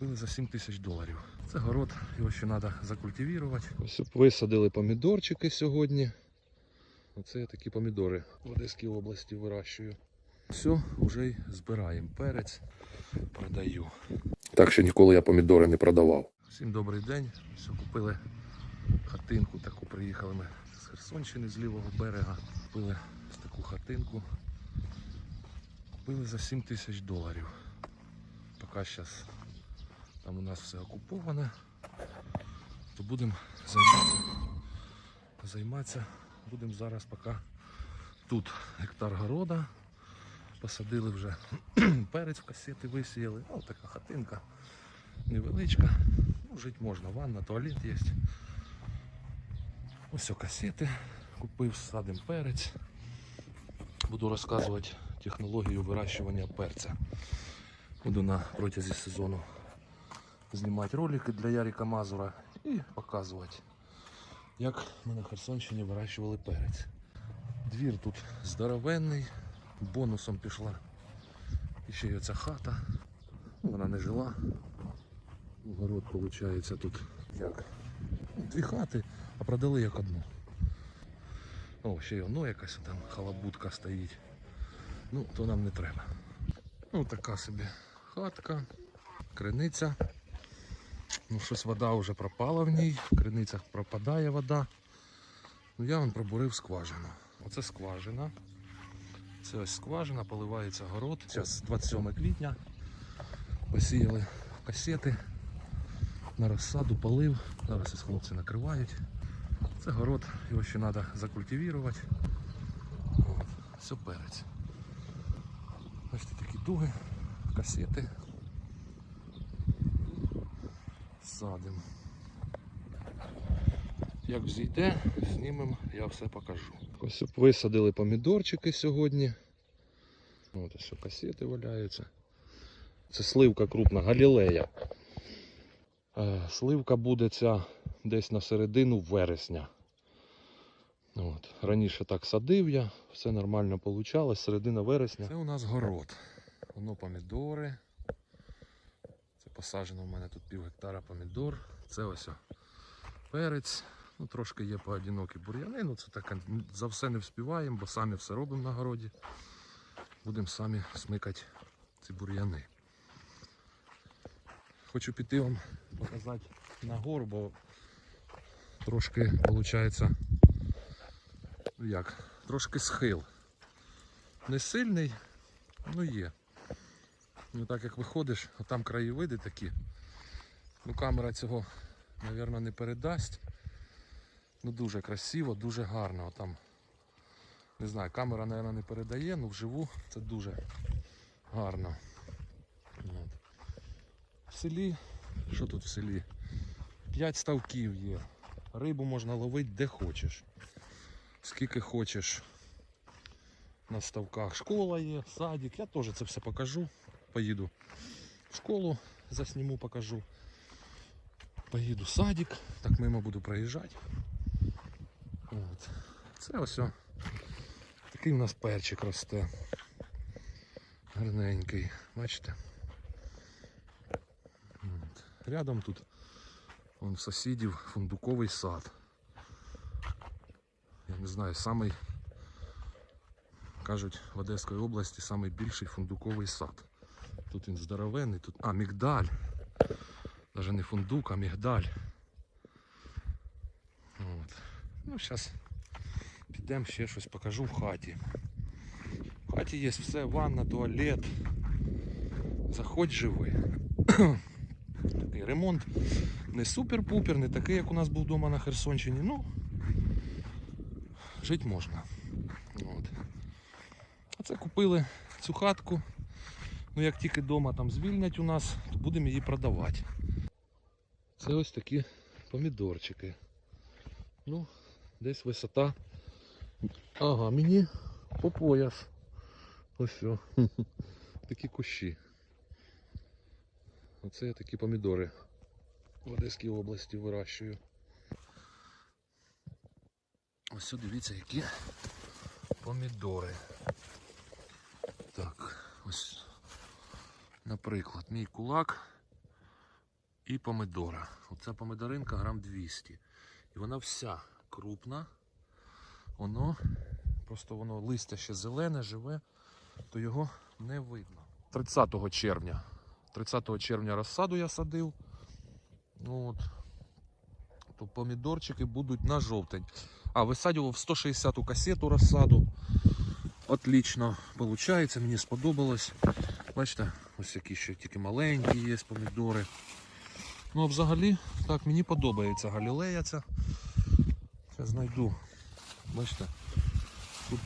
Купили за 7 тисяч доларів. Це город, його ще треба закультивувати. Ось висадили помідорчики сьогодні. Оце я такі помідори в Одеській області вирощую. Все, вже й збираємо перець, продаю. Так що ніколи я помідори не продавав. Всім добрий день. Все, купили хатинку таку. Приїхали ми з Херсонщини, з лівого берега. Купили ось таку хатинку. Купили за 7 тисяч доларів. Поки зараз там у нас все окуповане, то будемо займатися. Займатися будемо зараз поки тут гектар города. Посадили вже перець в касети висіяли. Ось така хатинка невеличка. Ну, жити можна, ванна, туалет є. Ось касети. Купив, садим перець. Буду розказувати технологію вирощування перця. Буду на протязі сезону знімати ролики для Яріка Мазура і показувати, як ми на Херсонщині вирощували перець. Двір тут здоровенний, бонусом пішла. І ще й оця хата. Вона не жила. Город, виходить, тут як? Дві хати, а продали як одну. О, ще й воно якась там халабутка стоїть. Ну, то нам не треба. Ну, така собі хатка, криниця. Ну, щось вода вже пропала в ній, в криницях пропадає вода. Ну, я вон пробурив скважину. Оце скважина. Це ось скважина, поливається город. Зараз 27 квітня. Посіяли касети. На розсаду полив. Зараз ось хлопці накривають. Це город, його ще треба закультивувати. Все перець. Бачите, такі дуги, касети. Садимо. Як взійде, знімемо, я все покажу. Ось висадили помідорчики сьогодні. Ось касети валяються. Це сливка крупна, галілея. Е, Сливка буде ця десь на середину вересня. От. Раніше так садив я, все нормально вийшло, середина вересня. Це у нас город. Воно помідори. Посаджено в мене тут пів гектара помідор. Це ось перець. Ну, трошки є поодинокі бур'яни, ну це так за все не вспіваємо, бо самі все робимо на городі. Будемо самі смикати ці бур'яни. Хочу піти вам показати на гору, бо трошки виходить, ну як, трошки схил. Не сильний, ну є. Ну так як виходиш, там краєвиди такі. Ну камера цього, мабуть, не передасть. Ну дуже красиво, дуже гарно. Там, не знаю, камера, мабуть, не передає, але вживу це дуже гарно. От. В селі, що тут в селі? П'ять ставків є. Рибу можна ловити де хочеш. Скільки хочеш на ставках. Школа є, садик. Я теж це все покажу. Поїду в школу, засніму, покажу. Поїду в садик, так мимо буду проїжджати. От. Це ось такий у нас перчик росте. Гарненький. Бачите? От. Рядом тут вон, сусідів фундуковий сад. Я не знаю, самий, кажуть, в Одеській області самий більший фундуковий сад. Тут він здоровенний, тут. А, мігдаль. Навіть не фундук, а мігдаль. От. Ну, зараз підемо ще щось покажу в хаті. В хаті є все, ванна, туалет. Заходь живи. такий ремонт не супер-пупер, не такий, як у нас був вдома на Херсонщині. Ну, жити можна. От. А це купили цю хатку. Ну, як тільки вдома там звільнять у нас, то будемо її продавати. Це ось такі помідорчики. Ну, десь висота. Ага, мені по пояс. Ось все. Такі кущі. Оце я такі помідори в Одеській області вирощую. Ось дивіться, які помідори. Так, ось, наприклад, мій кулак і помидора. Оця помидоринка грам 200. І вона вся крупна. Воно просто воно листя ще зелене, живе, то його не видно. 30 червня. 30 червня розсаду я садив. Ну, От. То помідорчики будуть на жовтень. А, висадював 160 касету розсаду. Отлично виходить, мені сподобалось. Бачите, ось які ще тільки маленькі є помідори. Ну, а взагалі, так, мені подобається галілея ця. Зараз знайду. Бачите, тут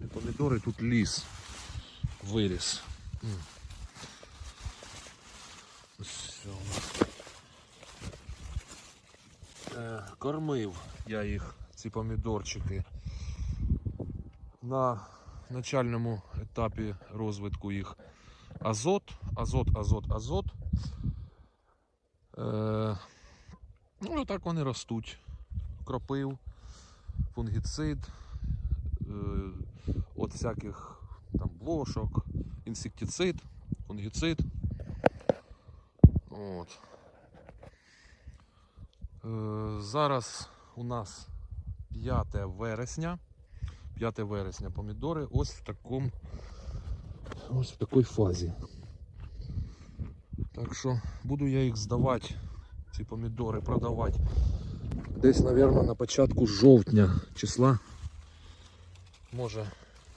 не помідори, тут ліс виріс. Е, Кормив я їх, ці помідорчики. На начальному етапі розвитку їх азот, азот, азот, азот. Е, ну, і отак вони ростуть. Кропив, фунгіцид, е, от всяких там блошок, інсектицид, фунгіцид. От. Е, зараз у нас 5 вересня. 5 вересня помідори ось в такому ось в такій фазі. Так що буду я їх здавати, ці помідори продавати. Десь, мабуть, на початку жовтня числа. Може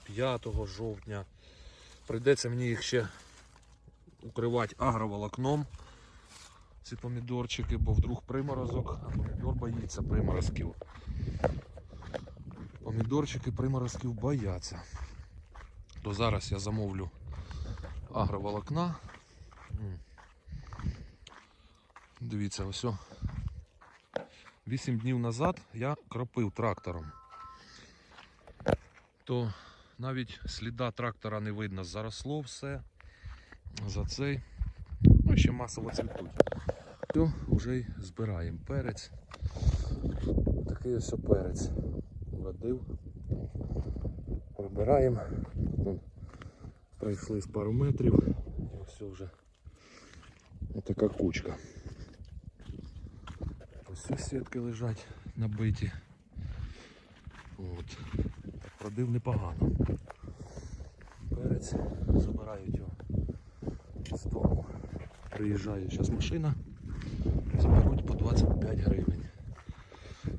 5 жовтня. Прийдеться мені їх ще укривати агроволокном. Ці помідорчики, бо вдруг приморозок, а помідор боїться приморозків. Помідорчики приморозків бояться. То зараз я замовлю агроволокна. Дивіться, ось. 8 днів назад я кропив трактором. То навіть сліда трактора не видно, заросло все. За цей. Ну, ще масово цвітуть. Все, вже й збираємо перець. Такий ось перець. Вадив. Прибираємо. Пройшли з пару метрів. І ось вже така кучка. Ось ось сітки лежать набиті. От. Продив непогано. Перець, забирають його в сторону. Приїжджає зараз машина, заберуть по 25 гривень.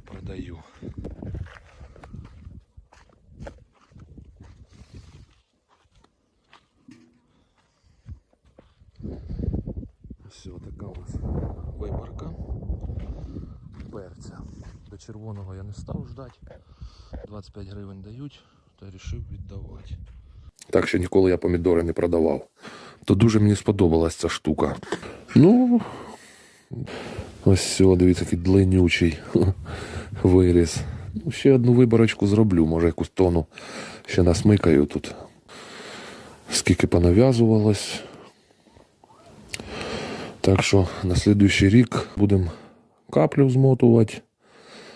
Продаю. Все, така у виборка перця. До червоного я не став ждати. 25 гривень дають, то вирішив віддавати. Так що ніколи я помідори не продавав. То дуже мені сподобалась ця штука. Ну, ось все, дивіться, який длиннючий виріс. Ну, ще одну виборочку зроблю, може якусь тону ще насмикаю тут. Скільки понав'язувалось. Так що на слідуючий рік будемо каплю змотувати.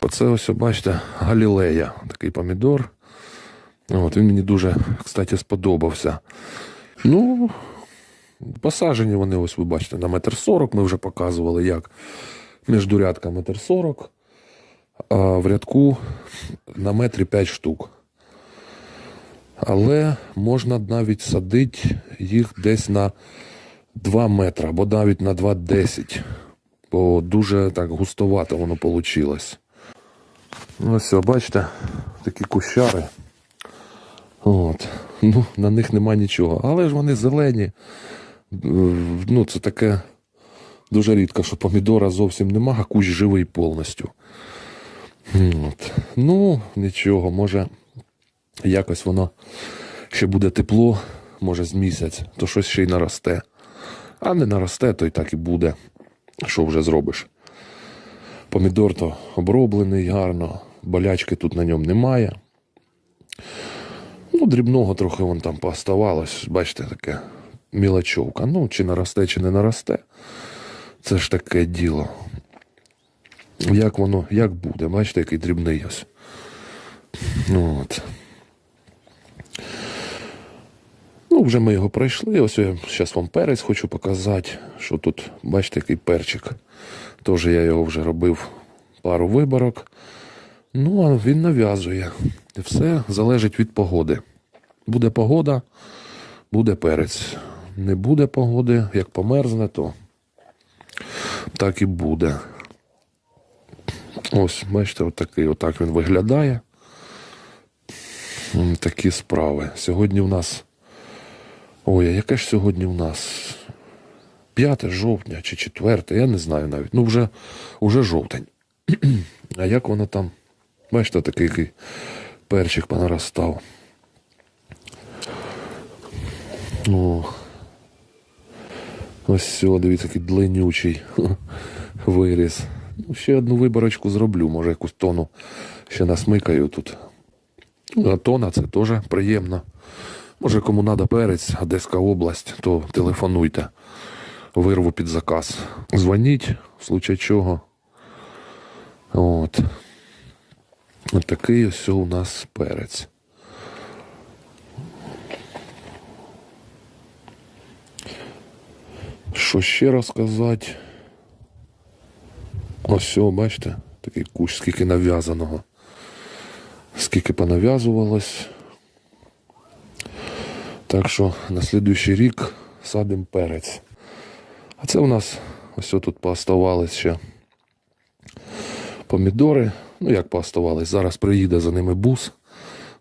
Оце ось, бачите, галілея, такий помідор. От, він мені дуже, кстати, сподобався. Ну, посаджені вони, ось ви бачите, на метр сорок. Ми вже показували, як між міждурядка метр сорок, а в рядку на метрі 5 штук. Але можна навіть садити їх десь на 2 метри, або навіть на 2,10. Бо дуже так густовато воно вийшло. Ну все, бачите, такі кущари. От. Ну, на них нема нічого. Але ж вони зелені. Е, Ну, це таке дуже рідко, що помідора зовсім нема, а кущ живий повністю. От. Ну, нічого, може, якось воно ще буде тепло, може з місяць, то щось ще й наросте. А не наросте, то й так і буде. Що вже зробиш? Помідор то оброблений гарно, болячки тут на ньому немає. Ну, дрібного трохи вон там пооставалось, бачите, таке мілочовка. Ну, чи наросте, чи не наросте. Це ж таке діло. Як воно, як буде, бачите, який дрібний ось. Ну, от. Ну, Ну, вже ми його пройшли. Ось я зараз вам перець хочу показати, що тут, бачите, який перчик. Теж я його вже робив пару виборок. Ну, а він нав'язує. Все залежить від погоди. Буде погода, буде перець. Не буде погоди, як померзне, то так і буде. Ось, бачите, отакий, отак він виглядає. Такі справи. Сьогодні в нас. Ой, а яке ж сьогодні в нас? 5 жовтня чи 4, я не знаю навіть. Ну, вже, вже жовтень. а як воно там? Бачите, такий який перчик понаростав. О. Ось все, дивіться, який длиннючий виріс. Ну, ще одну виборочку зроблю, може якусь тону ще насмикаю тут. А тона це теж приємно. Може, кому треба перець, Одеська область, то телефонуйте. Вирву під заказ. Дзвоніть, в случай чого. От. От такий ось у нас перець. Що ще розказати? Ось, бачите, такий кущ, скільки нав'язаного. Скільки понав'язувалось. Так що на слідуючий рік садимо перець. А це у нас ось тут пооставались ще помідори. Ну, як пооставались, зараз приїде за ними бус.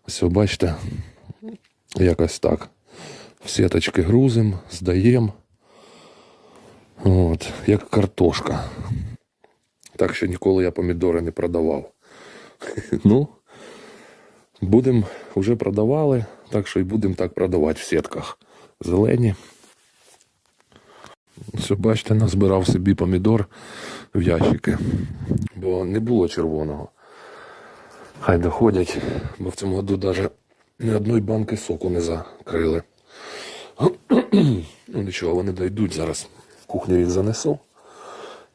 Ось, бачите, якось так. В сіточки грузимо, здаємо. От, як картошка. Так що ніколи я помідори не продавав. Ну, будемо вже продавали, так що і будемо так продавати в сітках. Зелені. Все, бачите, назбирав собі помідор в ящики, бо не було червоного. Хай доходять, бо в цьому году навіть ні одної банки соку не закрили. Ну нічого, вони дойдуть зараз. Кухню їх занесу.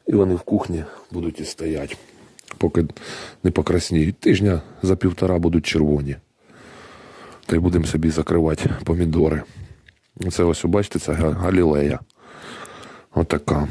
І вони в кухні будуть і стоять, поки не покрасніють. Тижня за півтора будуть червоні. Та й будемо собі закривати помідори. Це ось, бачите, це галілея. Отака.